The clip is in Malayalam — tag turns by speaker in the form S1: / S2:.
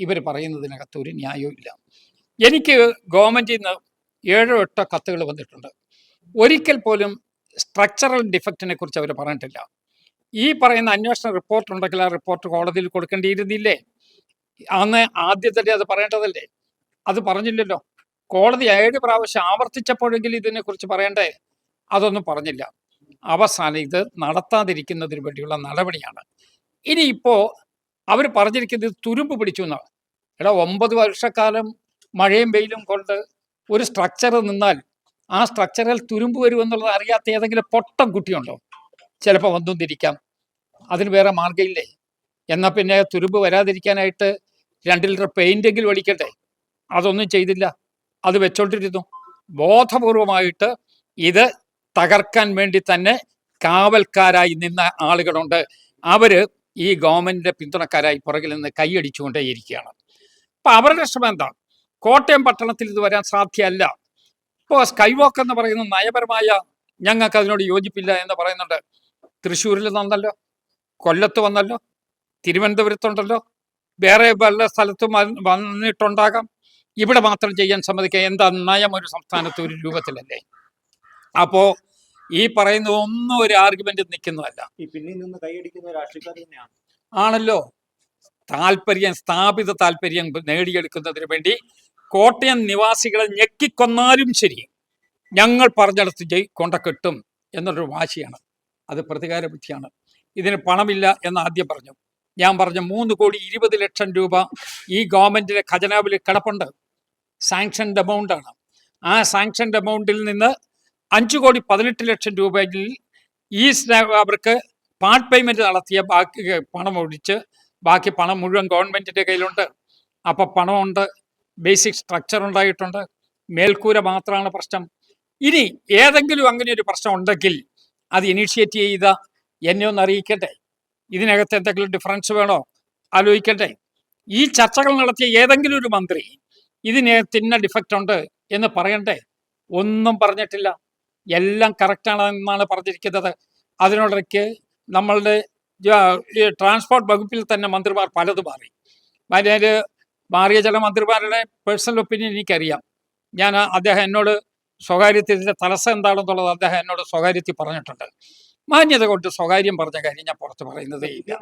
S1: ഇവർ പറയുന്നതിനകത്ത് ഒരു ന്യായവും ഇല്ല. എനിക്ക് ഗവൺമെന്റിൽ നിന്ന് ഏഴോ എട്ടോ കത്തുകൾ വന്നിട്ടുണ്ട്. ഒരിക്കൽ പോലും സ്ട്രക്ചറൽ ഡിഫക്റ്റിനെ കുറിച്ച് അവർ പറഞ്ഞിട്ടില്ല. ഈ പറയുന്ന അന്വേഷണ റിപ്പോർട്ട് ഉണ്ടെങ്കിൽ ആ റിപ്പോർട്ട് കോടതിയിൽ കൊടുക്കേണ്ടിയിരുന്നില്ലേ? അന്ന് ആദ്യത്തെ അത് പറയേണ്ടതല്ലേ? അത് പറഞ്ഞില്ലല്ലോ. കോടതി ഏഴ് പ്രാവശ്യം ആവർത്തിച്ചപ്പോഴെങ്കിലും ഇതിനെക്കുറിച്ച് പറയണ്ടേ? അതൊന്നും പറഞ്ഞില്ല. അവസാനം ഇത് നടത്താതിരിക്കുന്നതിന് വേണ്ടിയുള്ള നടപടിയാണ്. ഇനിയിപ്പോൾ അവർ പറഞ്ഞിരിക്കുന്നത് തുരുമ്പ് പിടിച്ചു എന്നാണ്. എടാ ഒമ്പത് വർഷക്കാലം മഴയും വെയിലും കൊണ്ട് ഒരു സ്ട്രക്ചർ നിന്നാൽ ആ സ്ട്രക്ചറിൽ തുരുമ്പ് വരുമെന്നുള്ളത് അറിയാത്ത ഏതെങ്കിലും പൊട്ടം കുട്ടിയുണ്ടോ? ചിലപ്പോൾ വന്നു തിരിക്കാം അതിന് വേറെ മാർഗമില്ലേ? എന്നാൽ പിന്നെ തുരുമ്പ് വരാതിരിക്കാനായിട്ട് രണ്ട് ലിറ്റർ പെയിന്റെങ്കിലും ഒഴിക്കട്ടെ. അതൊന്നും ചെയ്തില്ല. അത് വെച്ചോണ്ടിരുന്നു. ബോധപൂർവമായിട്ട് ഇത് തകർക്കാൻ വേണ്ടി തന്നെ കാവൽക്കാരായി നിന്ന ആളുകളുണ്ട്. അവർ ഈ ഗവൺമെന്റിന്റെ പിന്തുണക്കാരായി പുറകിൽ നിന്ന് കൈയടിച്ചുകൊണ്ടേയിരിക്കുകയാണ്. അപ്പോൾ അവരുടെ ശ്രമം എന്താ കോട്ടയം പട്ടണത്തിൽ ഇത് വരാൻ സാധ്യമല്ല ഇപ്പോൾ സ്കൈ വാക്ക് എന്ന് പറയുന്ന നയപരമായ ഞങ്ങൾക്ക് അതിനോട് യോജിപ്പില്ല എന്ന് പറയുന്നുണ്ട്. തൃശ്ശൂരിൽ വന്നല്ലോ കൊല്ലത്ത് വന്നല്ലോ തിരുവനന്തപുരത്തുണ്ടല്ലോ വേറെ പല സ്ഥലത്തും വന്ന് വന്നിട്ടുണ്ടാകാം. ഇവിടെ മാത്രം ചെയ്യാൻ സമ്മതിക്കുക എന്താ നയം ഒരു സംസ്ഥാനത്ത് ഒരു രൂപത്തിലല്ലേ? അപ്പോ ഈ പറയുന്ന ഒന്നും ഒരു ആർഗ്യുമെന്റ് നിൽക്കുന്നതല്ല.
S2: പിന്നിൽ നിന്ന് കൈയടിക്കുന്ന രാഷ്ട്രീയക്കാർ തന്നെയാണ്.
S1: ആണല്ലോ. താല്പര്യം സ്ഥാപിത താല്പര്യം നേടിയെടുക്കുന്നതിന് വേണ്ടി കോട്ടയം നിവാസികളെ ഞെക്കിക്കൊന്നാലും ശരി ഞങ്ങൾ പറഞ്ഞെടുത്ത് ജയി കൊണ്ട കിട്ടും എന്നൊരു വാശിയാണ്. അത് പ്രതികാര ബുദ്ധിയാണ്. ഇതിന് പണമില്ല എന്ന് ആദ്യം പറഞ്ഞു. ഞാൻ പറഞ്ഞു മൂന്ന് കോടി ഇരുപത് ലക്ഷം രൂപ ഈ ഗവൺമെന്റിന്റെ ഖജനാവിൽ കിടപ്പുണ്ട്. സാങ്ഷൻഡ് എമൗണ്ട് ആണ് ആ സാങ്ഷൻഡ് എമൗണ്ടിൽ നിന്ന് അഞ്ച് കോടി പതിനെട്ട് ലക്ഷം രൂപയിൽ ഈ അവർക്ക് പാർട്ട് പേയ്മെന്റ് നടത്തിയ ബാക്കി പണം ഒഴിച്ച് ബാക്കി പണം മുഴുവൻ ഗവൺമെന്റിന്റെ കയ്യിലുണ്ട്. അപ്പൊ പണമുണ്ട് ബേസിക് സ്ട്രക്ചർ ഉണ്ടായിട്ടുണ്ട്. മേൽക്കൂര മാത്രമാണ് പ്രശ്നം. ഇനി ഏതെങ്കിലും അങ്ങനെ ഒരു പ്രശ്നം ഉണ്ടെങ്കിൽ അത് ഇനീഷ്യേറ്റ് ചെയ്ത എന്നെ ഒന്ന് അറിയിക്കട്ടെ. ഇതിനകത്ത് എന്തെങ്കിലും ഡിഫറൻസ് വേണോ? ആലോചിക്കട്ടെ. ഈ ചർച്ചകൾ നടത്തിയ ഏതെങ്കിലും ഒരു മന്ത്രി ഇതിനകത്ത് ഇന്ന ഡിഫക്റ്റ് ഉണ്ട് എന്ന് പറയണ്ടേ? ഒന്നും പറഞ്ഞിട്ടില്ല. എല്ലാം കറക്റ്റാണെന്നാണ് പറഞ്ഞിരിക്കുന്നത്. അതിനോടൊക്കെ നമ്മളുടെ ട്രാൻസ്പോർട്ട് വകുപ്പിൽ തന്നെ മന്ത്രിമാർ പലത് മാറി. അതിന് മാറിയ ചില മന്ത്രിമാരുടെ പേഴ്സണൽ ഒപ്പീനിയൻ എനിക്കറിയാം. ഞാൻ അദ്ദേഹം എന്നോട് സ്വകാര്യത്തിൽ ഇതിന്റെ തടസ്സം എന്താണെന്നുള്ളത് അദ്ദേഹം എന്നോട് സ്വകാര്യത്തിൽ പറഞ്ഞിട്ടുണ്ട്. മാന്യത കൊണ്ട് സ്വകാര്യം പറഞ്ഞ കാര്യം ഞാൻ പുറത്ത് പറയുന്നതേ ഇല്ല.